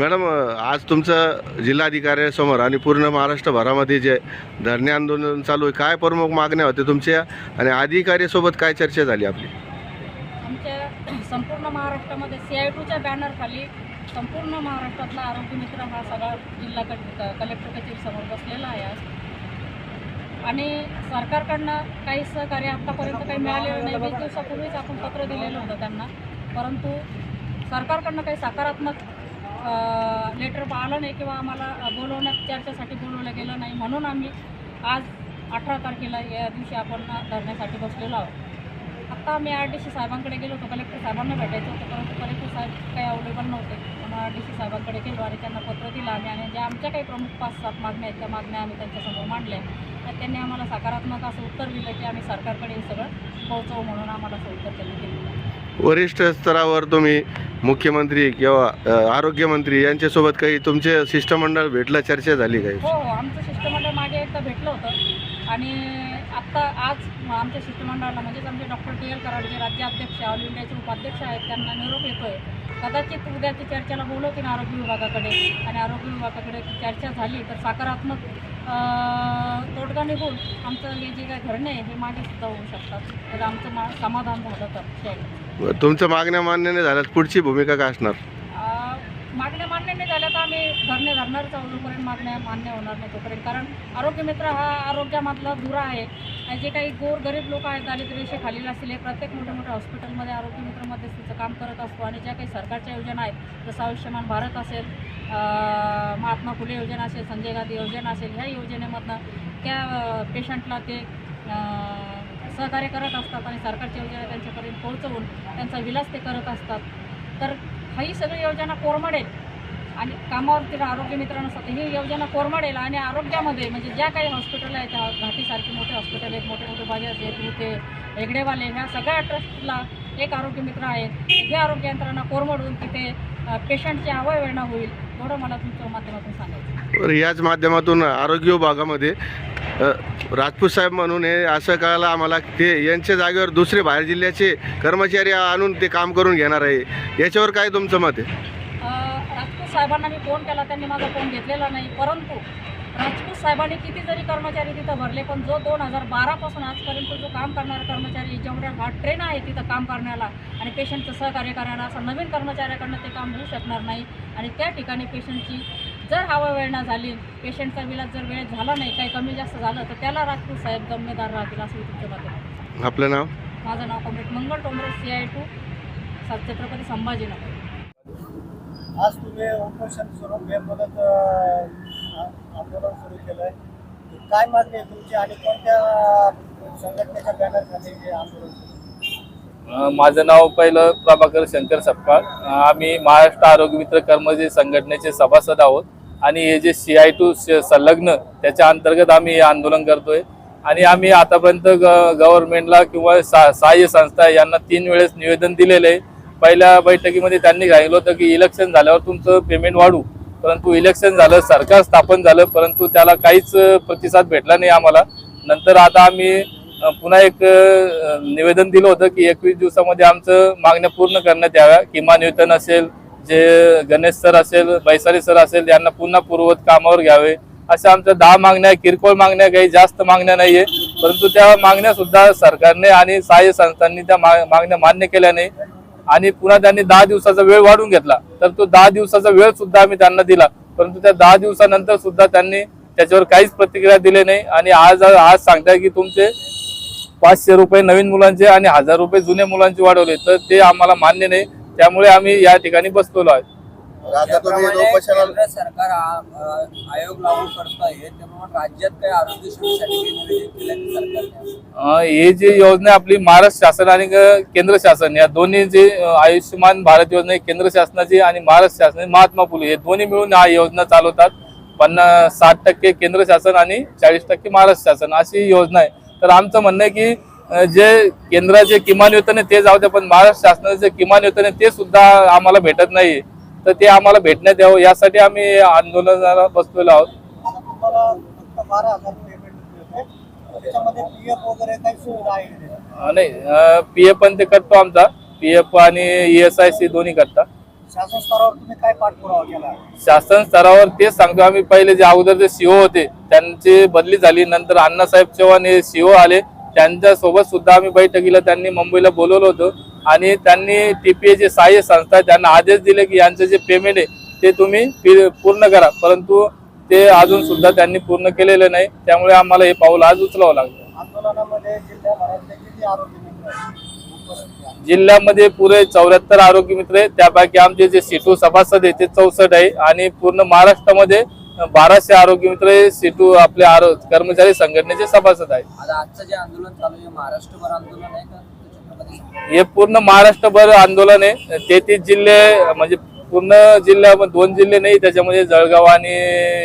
Madam आज तुमचं जिल्हाधिकाऱ्यासमोर आणि पूर्ण महाराष्ट्रभरामध्ये जे धरणे आंदोलन चालू आहे काय प्रमुख मागण्या होत्या तुमच्या? आणि अधिकाऱ्यासोबत काय चर्चा झाली आपली? आमच्या संपूर्ण महाराष्ट्रामध्ये सी आय टूच्या बॅनरखाली संपूर्ण महाराष्ट्रातला आरोग्य मित्र हा सगळा जिल्हा क- कलेक्टर कचेरीसमोर बसलेला आहे आज. आणि सरकारकडनं काही सहकार्य आत्तापर्यंत काही मिळालेलं नाही. वीस दिवसापूर्वीच आपण पत्र दिलेलं होतं त्यांना. परंतु सरकारकडनं काही सकारात्मक लेटर आलं नाही किंवा आम्हाला बोलवण्यात चर्चेसाठी बोलवलं गेलं नाही. म्हणून आम्ही आज अठरा तारखेला या दिवशी आपण धरण्यासाठी बसलेलो आहोत. आत्ता आम्ही आर डी सी साहेबांकडे गेलो होतो. कलेक्टर साहेबांना भेटायचं होतं. परंतु कलेक्टर साहेब काही अवेलेबल नव्हते. म्हणून आर डी सी साहेबांकडे गेलो आणि त्यांना पत्र दिलं आम्ही. आणि ज्या आमच्या काही प्रमुख पाच सात मागण्या आहेत त्या मागण्या आम्ही त्यांच्यासमोर मांडल्या. तर त्यांनी आम्हाला सकारात्मक असं उत्तर दिलं की आम्ही सरकारकडे हे सगळं पोहोचवू म्हणून आम्हाला असं उत्तर त्यांनी दिलं. वरिष्ठ स्तरावर तुम्ही मुख्यमंत्री किंवा अ, आरोग्यमंत्री यांच्यासोबत काही तुमचे शिष्टमंडळ भेटलं चर्चा झाली काही हो हो आमचं शिष्टमंडळ मागे एकदा भेटलं होतं. आणि आत्ता आज आमच्या शिष्टमंडळाला म्हणजेच आमचे डॉक्टर टी एल कराड जे राज्याध्यक्ष ऑल इंडियाचे उपाध्यक्ष आहेत त्यांना निरोप येतोय. कदाचित उद्याची चर्चेला बोलवतील आरोग्य विभागाकडे. आणि आरोग्य विभागाकडे चर्चा झाली तर सकारात्मक तोडगा निघून आमचं हे जे काही धरणे आहे हे मागे सुद्धा होऊ शकतात. तर आमचं मा समाधान झालं तर. तुमचं तुमच्या मागण्या मान्य नाही झाल्यास पुढची भूमिका काय असणार? मागण्या मान्य नाही झाल्या तर आम्ही धरणे धरणारच आहोत जोपर्यंत मागण्या मान्य होणार नाही तोपर्यंत. कारण आरोग्य मित्र हा आरोग्यामधला दुरा आहे आणि जे काही गोर गरीब लोक आहेत दारिद्र्य रेषेखालील हे प्रत्येक मोठ्या मोठ्या हॉस्पिटलमध्ये आरोग्य मित्रमध्ये मध्यस्थीचं काम करत असतो आणि ज्या काही सरकारच्या योजना आहेत जसं आयुष्यमान भारत असेल महात्मा फुले योजना असेल संजय गांधी योजना असेल ह्या योजनेमधनं त्या पेशंटला ते सहकार्य करत असतात आणि सरकारच्या योजना त्यांच्यापर्यंत पोहोचवून त्यांचा विलास ते करत असतात. तर ही सगळी योजना कोरमडेल आणि कामावरती आरोग्य मित्रांना असतात. ही योजना कोरमडेल आणि आरोग्यामध्ये म्हणजे ज्या काही हॉस्पिटल आहेत त्या घाटीसारखे मोठे हॉस्पिटल आहेत मोठे मोठे बाजार आहेत मोठे हेगडेवाले ह्या सगळ्या ट्रस्टला एक आरोग्य मित्र आहेत. हे आरोग्य यंत्रणा कोरमडून तिथे पेशंटची अवयवेळणा होईल. एवढं मला तुमच्या माध्यमातून सांगायचं तर याच माध्यमातून आरोग्य विभागामध्ये राजपूत साहेब म्हणून हे असं कळालं आम्हाला ते यांच्या जागेवर दुसरे बाहेर जिल्ह्याचे कर्मचारी आणून ते काम करून घेणार आहे. याच्यावर काय तुमचं मत आहे? राजपूत साहेबांना मी फोन केला त्यांनी माझा फोन घेतलेला नाही. परंतु राजपूत साहेबांनी किती जरी कर्मचारी तिथं भरले पण जो दोन हजार बारापासून आजपर्यंत जो काम करणारा कर्मचारी जेवढ्या हॉट ट्रेन आहे तिथं काम करण्याला आणि पेशंटचं सहकार्य करण्याला असं नवीन कर्मचाऱ्याकडनं ते काम होऊ शकणार नाही. आणि त्या ठिकाणी पेशंटची जर हवा वेळ ना झाली पेशंटचा विलास जर वेळ झाला नाही काही कमी जास्त झालं तर त्याला राजपूत साहेब जबाबदार राहतील असं मी तुमच्या माध्यमातून आपलं नाव? माझं नाव comrade Mangal Tombre C I T U Chhatrapati Sambhajinagar. आज तुम्ही उपोषण स्वरूप मदत अं, आंदोलन सुरू केलं आहे काय मागणी आहे तुमची आणि कोणत्या संघटनेच्या बॅनर खाली हे आंदोलन माझं नाव पहिलं प्रभाकर शंकर सपकाळ. आम्ही महाराष्ट्र आरोग्य मित्र कर्मचारी संघटनेचे सभासद आहोत. आणि हे जे सी आय टू संलग्न त्याच्या अंतर्गत आम्ही हे आंदोलन करतोय. आणि आम्ही आतापर्यंत ग गव्हर्नमेंटला किंवा सा सहाय्य संस्था यांना तीन वेळेस निवेदन दिलेलं आहे पहिल्या बैठकीमध्ये त्यांनी सांगितलं होतं की इलेक्शन झाल्यावर तुमचं पेमेंट वाढू. परंतु इलेक्शन झालं सरकार स्थापन झालं परंतु त्याला काहीच प्रतिसाद भेटला नाही आम्हाला. नंतर आता आम्ही पुन्हा एक निवेदन दिलं होतं की एकवीस दिवसामध्ये आमचं मागण्या पूर्ण करण्यात याव्या. किमान वेतन असेल जे गणेश सर असेल बैसारी सर असेल यांना पुन्हा पूर्वत कामावर घ्यावे. अशा आमच्या दहा मागण्या किरकोळ मागण्या काही जास्त मागण्या नाहीये. परंतु त्या मागण्या सुद्धा सरकारने आणि सहाय्य संस्थांनी त्या मा- मागण्या मान्य केल्या नाही आणि पुन्हा त्यांनी दहा दिवसाचा वेळ वाढून घेतला. तर तो दहा दिवसाचा वेळ सुद्धा आम्ही त्यांना दिला. परंतु त्या दहा दिवसानंतर सुद्धा त्यांनी त्याच्यावर काहीच प्रतिक्रिया दिली नाही आणि आज आज सांगताय की तुमचे पाचशे रुपये नवीन मुलांचे आणि हजार रुपये जुन्या मुलांचे वाढवले. तर ते आम्हाला मान्य नाही. त्यामुळे आम्ही या ठिकाणी बसलेलो आहे. आता तुम्ही त्याप्रमाणे उपोषणाला केंद्र सरकार आ- आयोग लागू करत आहे राज्यात काही आरोग्य काही सरकारने अं, हे जी योजना आपली महाराष्ट्र शासन आणि ग- केंद्र शासन या दोन्ही जे अं, आयुष्यमान भारत योजना केंद्र शासनाची आणि महाराष्ट्र शासन महात्मा फुले हे दोन्ही मिळून हा योजना चालवतात. पन्नास साठ टक्के केंद्र शासन आणि चाळीस टक्के महाराष्ट्र शासन अशी योजना आहे. तर आमचं म्हणणं आहे की जे केंद्राचे किमान वेतन आहे ते जाऊ द्या पण महाराष्ट्र शासनाचे किमान वेतन आहे ते सुद्धा आम्हाला भेटत नाही. तर ते आम्हाला भेटण्यात यावं. यासाठी आम्ही आंदोलनाला बसलेलो आहोत. नाही पी एफ पण ते करतो आमचा. पी एफ आणि ई एस आय सी दोन्ही करता शासन स्तरावर तुम्ही काय पाठपुरावा केला शासन स्तरावर तेच सांगतो. आम्ही पहिले जे अगोदर जे सीओ होते त्यांची बदली झाली. नंतर अण्णासाहेब चव्हाण हे सीओ आले. त्यांच्यासोबत सुद्धा आम्ही बैठकीला त्यांनी मुंबईला बोलवलं होतं. आणि त्यांनी टीपीए जे सहाय्य संस्था आहे, त्यांना आदेश दिले की यांचं जे पेमेंट आहे ते तुम्ही पि- पूर्ण करा. परंतु ते अजून सुद्धा त्यांनी पूर्ण केलेलं नाही. त्यामुळे आम्हाला हे पाऊल आज उचलावं लागलं? जिल्ह्यामध्ये पुरे चौऱ्याहत्तर आरोग्य मित्र आहे त्यापैकी आमचे जे सिटू सभासद आहे ते चौसष्ट आहे. आणि पूर्ण महाराष्ट्रामध्ये बाराशे आरोग्य मित्र हे सिटू आपले आरो कर्मचारी संघटनेचे सभासद आहेत. आता आजचं जे आंदोलन चालू आहे महाराष्ट्रभर आंदोलन आहे का? छत्रपती हे पूर्ण महाराष्ट्रभर आंदोलन आहे. तेहतीस जिल्हे म्हणजे पूर्ण जिल्ह्यामध्ये दोन जिल्हे नाही त्याच्यामध्ये जळगाव आणि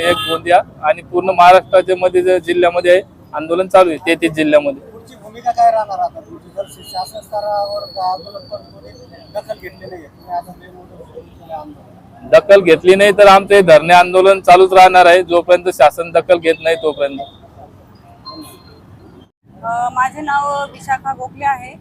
एक गोंदिया आणि पूर्ण महाराष्ट्राच्या मध्ये जे जिल्ह्यामध्ये आहे, आंदोलन चालू आहे तेहतीस जिल्ह्यामध्ये. पुढची भूमिका काय राहणार आता? तुमची जर शासन स्तरावर आंदोलन पण कोणी दखल घेतली नाही तुम्ही आता ते मुदत सुरू केलं आंदोलन दखल घेतली नाही तर आमचे धरणे आंदोलन चालूच राहणार आहे. जोपर्यंत शासन दखल घेत नाही तोपर्यंत. माझे नाव विशाखा गोखले आहे.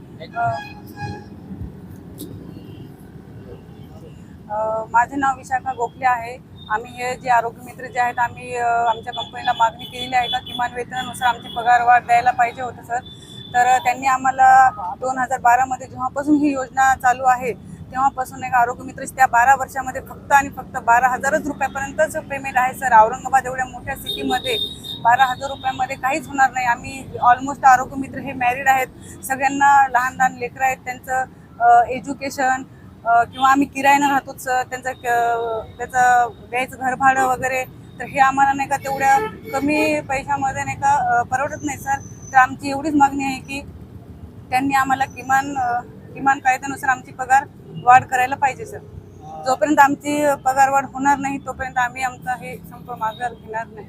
माझे नाव विशाखा गोखले आहे. आम्ही हे जे आरोग्य मित्र जे आहेत आम्ही आमच्या कंपनीला मागणी केलेली आहे का? किमान वेतनानुसार आमची पगारवाढ द्यायला पाहिजे होतं सर. तर त्यांनी आम्हाला दोन हजार बारामध्ये जेव्हापासून ही योजना चालू आहे तेव्हापासून एक आरोग्य मित्र त्या बारा वर्षामध्ये फक्त आणि फक्त बारा हजारच रुपयापर्यंतच पेमेंट आहे सर औरंगाबाद एवढ्या मोठ्या सिटीमध्ये बारा हजार रुपयामध्ये काहीच होणार नाही. आम्ही ऑलमोस्ट आरोग्य मित्र हे मॅरिड आहेत. सगळ्यांना लहान लहान लेकरं आहेत. त्यांचं एज्युकेशन किंवा आम्ही किरायानं राहतोच सर त्यांचं क- त्याचं द्यायचं घरभाडं वगैरे. तर हे आम्हाला नाही का तेवढ्या कमी पैशामध्ये नाही का परवडत नाही सर तर आमची एवढीच मागणी आहे की त्यांनी आम्हाला किमान किमान कायद्यानुसार आमची पगार वाढ करायला पाहिजे सर. जोपर्यंत आमची पगार वाढ होणार नाही तोपर्यंत आम्ही आमचा हे संप माघार घेणार नाही.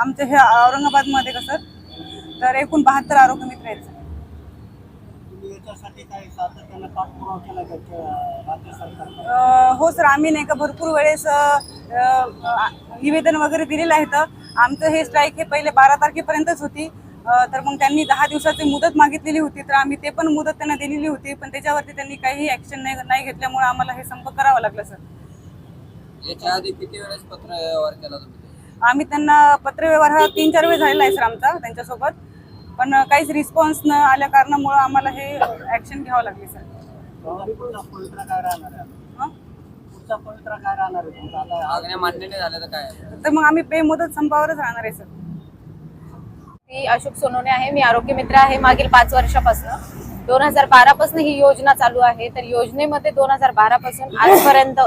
आमचे हे औरंगाबादमध्ये कसं तर एकूण बहात्तर आरोग्य मित्र आहेत सर. हो सर. आम्ही नाही का भरपूर वेळेस निवेदन वगैरे दिलेलं आहे तर आमचं हे स्ट्राईक हे पहिले बारा तारखेपर्यंतच होती. तर मग त्यांनी दहा दिवसाची मुदत मागितलेली होती तर आम्ही ते पण मुदत त्यांना दिलेली होती पण त्याच्यावरती त्यांनी काही ॲक्शन नाही नाही घेतल्यामुळे आम्हाला हे संप करावं लागलं सर याच्या आधी किती वेळेस पत्र व्यवहार केला तुम्ही? आम्ही त्यांना पत्रव्यवहार हा तीन चार वेळ झालेला आहे सर आमचा त्यांच्यासोबत. पण काहीच रिस्पॉन्स न आल्या कारणामुळं आम्हाला हे ॲक्शन घ्यावं लागले सर हं? तर काय? तर मग आम्ही पे मुदत संपावरच राहणार आहे सर मी अशोक सोनोने आहे. मी आरोग्य मित्र आहे. मागील पाच वर्षापासून. दोन हजार बारा पासून ही योजना चालू आहे. तर योजनेमध्ये दोन हजार बारा पासून आजपर्यंत